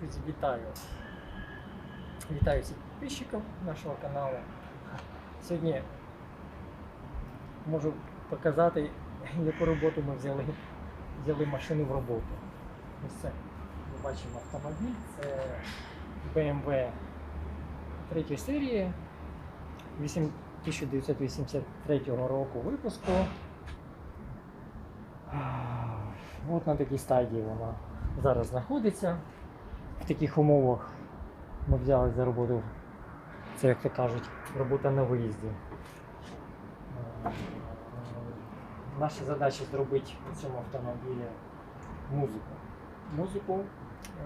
Друзі, вітаю! Вітаю всіх підписчиків нашого каналу. Сьогодні можу показати, яку роботу ми взяли, взяли машину в роботу. Ось це ми бачимо автомобіль, це BMW 3 серії 8 1983 року випуску. От на такій стадії вона зараз знаходиться. В таких умовах ми взяли за роботу, це як то кажуть, робота на виїзді. Е, Наша задача зробити у цьому автомобілі музику. Музику,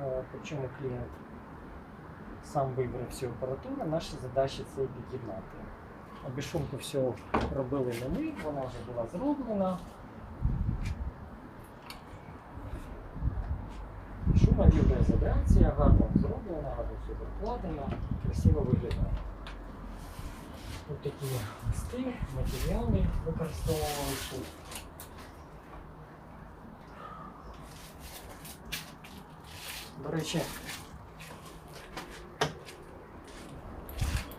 е, причому клієнт сам вибрав всю апаратуру, наша задача це під'єднати. Обішумку все робили не ми, вона вже була зроблена. Шума гарно зроблена, гарно все прокладено, красиво виглядає. Ось такі листи, матеріали використовували тут. До речі,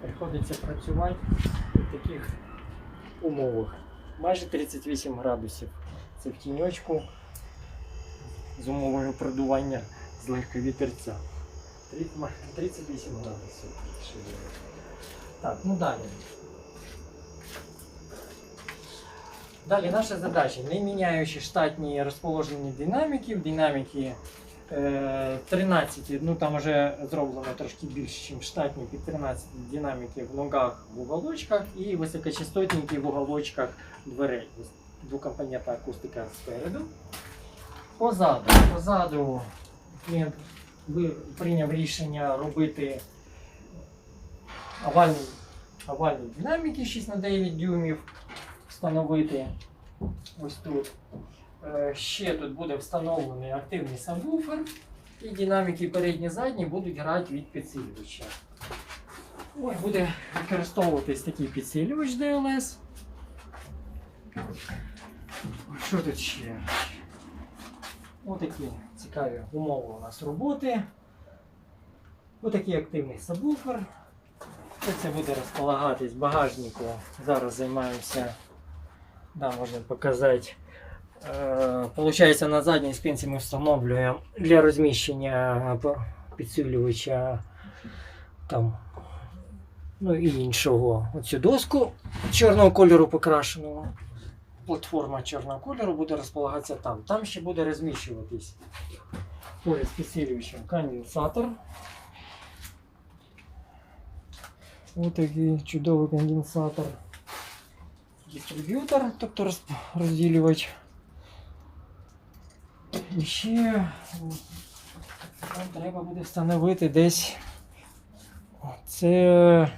приходиться працювати в таких умовах. Майже 38 градусів. Це в тіньочку з умовою продування з легкого вітерця. 38 градусів. Так, ну далі. Далі наша задача, не міняючи штатні розположені динаміки е, 13, ну там вже зроблено трошки більше, ніж штатні під 13 динаміків в ногах в уголочках і високочастотники в уголочках дверей. Двокомпонентна акустика спереду. Позаду, позаду клієнт прийняв рішення робити овальні, овальні динаміки 6 на 9 дюймів встановити ось тут. Е, Ще тут буде встановлений активний сабвуфер і динаміки передні задні будуть грати від підсилювача. Ой, буде використовуватись такий підсилювач DLS. Що тут ще? Отакі цікаві умови у нас роботи. Отакий активний сабвуфер. Це буде розполагатись багажнику. Зараз займаємося, да, можна показати. Е, на задній спинці ми встановлюємо для розміщення підсилювача там, ну і іншого. Оцю доску чорного кольору покрашеного платформа чорного кольору буде розполагатися там. Там ще буде розміщуватись поряд з підсилювачем конденсатор. Ось такий чудовий конденсатор. Дистриб'ютор, тобто роз- розділювач. І ще нам треба буде встановити десь це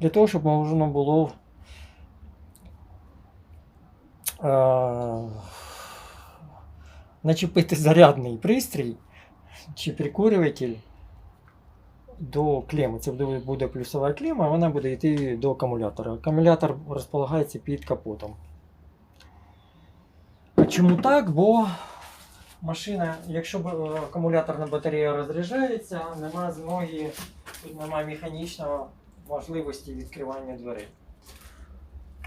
для того, щоб можна було е, начепити зарядний пристрій чи прикурюватель до клеми. Це буде, буде плюсова клема, вона буде йти до акумулятора. Акумулятор розполагається під капотом. А чому так? Бо машина, якщо е, акумуляторна батарея розряджається, нема змоги, тут немає механічного можливості відкривання дверей.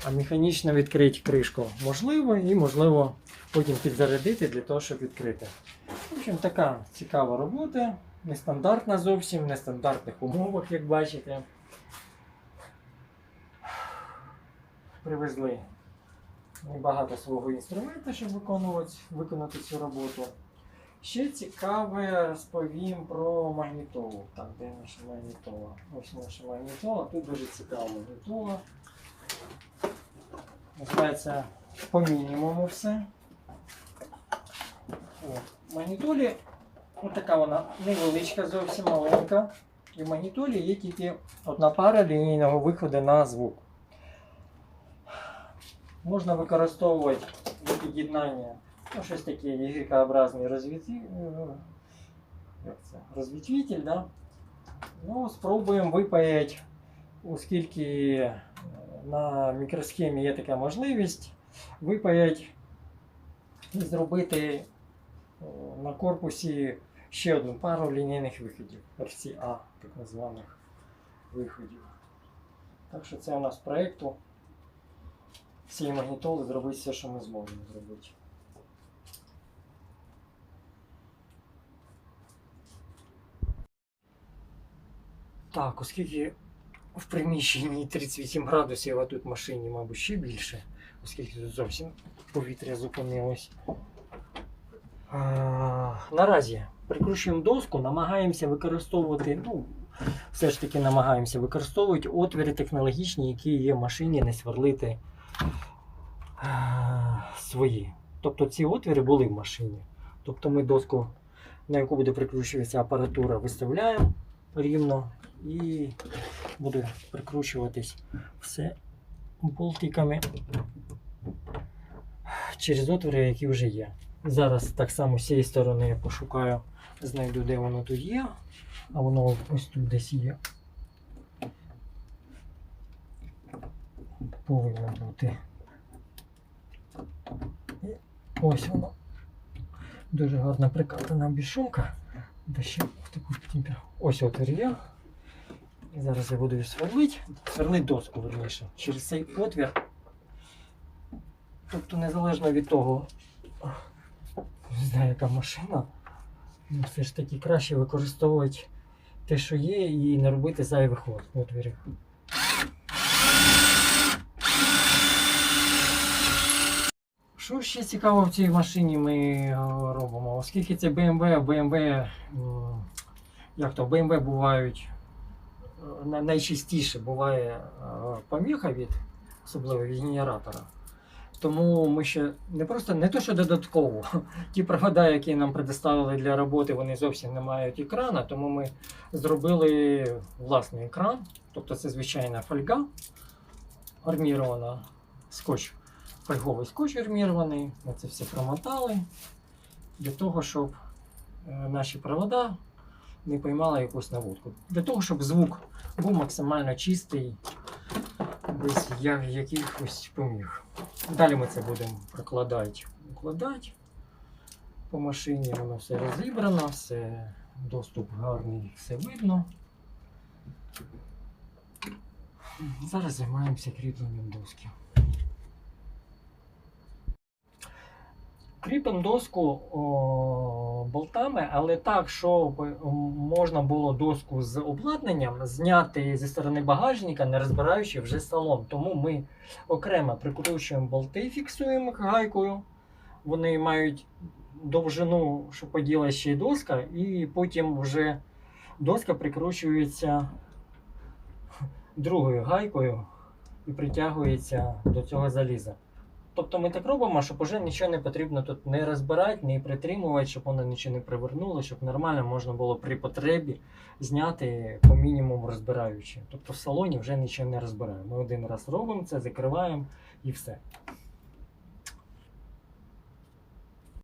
А механічно відкрити кришку можливо і можливо потім підзарядити для того, щоб відкрити. В общем, така цікава робота, нестандартна зовсім, в нестандартних умовах, як бачите. Привезли небагато свого інструменту, щоб виконувати, виконати цю роботу. Ще цікаве розповім про магнітолу. Так, де наша магнітола? Ось наша магнітола. Тут дуже цікава магнітола. Називається по мінімуму все. В магнітолі ось така вона невеличка, зовсім маленька. І в магнітолі є тільки одна пара лінійного виходу на звук. Можна використовувати для під'єднання ну, щось таке Y-образний е, розвітвитель. Да? Ну, спробуємо випаяти, оскільки на мікросхемі є така можливість, випаяти і зробити е, на корпусі ще одну пару лінійних виходів. RCA, так званих виходів. Так що це у нас проєкту. Всі магнітоли зробити все, що ми зможемо зробити. Так, оскільки в приміщенні 38 градусів, а тут в машині, мабуть, ще більше, оскільки тут зовсім повітря зупинилось. Наразі прикручуємо доску, намагаємося використовувати, ну, все ж таки намагаємося використовувати отвіри технологічні, які є в машині, не сверлити свої. Тобто ці отвіри були в машині. Тобто ми доску, на яку буде прикручуватися апаратура, виставляємо рівно і буде прикручуватись все болтиками через отвори, які вже є. Зараз так само з цієї сторони я пошукаю, знайду, де воно тут є, а воно ось тут десь є. Повинно бути. І ось воно. Дуже гарна прикатана бішумка. Ще таку. Ось отвір є. І зараз я буду її сверлити. Сверлити доску, верніше. Через цей отвір. Тобто незалежно від того, не знаю, яка машина, ну, все ж таки краще використовувати те, що є, і не робити зайвих от- отвірів. Що ще цікаво в цій машині ми е, робимо? Оскільки це BMW, BMW, як то, BMW бувають е, найчастіше буває е, поміха від, особливо від генератора. Тому ми ще не просто не то, що додатково. Ті провода, які нам предоставили для роботи, вони зовсім не мають екрана, тому ми зробили власний екран. Тобто це звичайна фольга армірована скотч, фольговий скотч армірований. Ми це все промотали для того, щоб е, наші провода не поймали якусь наводку. Для того, щоб звук був максимально чистий, без якихось поміг. Далі ми це будемо прокладати, укладати по машині. Воно все розібрано, все доступ гарний, все видно. Зараз займаємося кріпленням доски. Кріпимо доску болтами, але так, щоб можна було доску з обладнанням зняти зі сторони багажника, не розбираючи вже салон. Тому ми окремо прикручуємо болти, фіксуємо гайкою. Вони мають довжину, що поділа ще й доска, і потім вже доска прикручується другою гайкою і притягується до цього заліза. Тобто ми так робимо, щоб уже нічого не потрібно тут не розбирати, не притримувати, щоб воно нічого не привернуло, щоб нормально можна було при потребі зняти по мінімуму розбираючи. Тобто в салоні вже нічого не розбираємо. Ми один раз робимо це, закриваємо і все.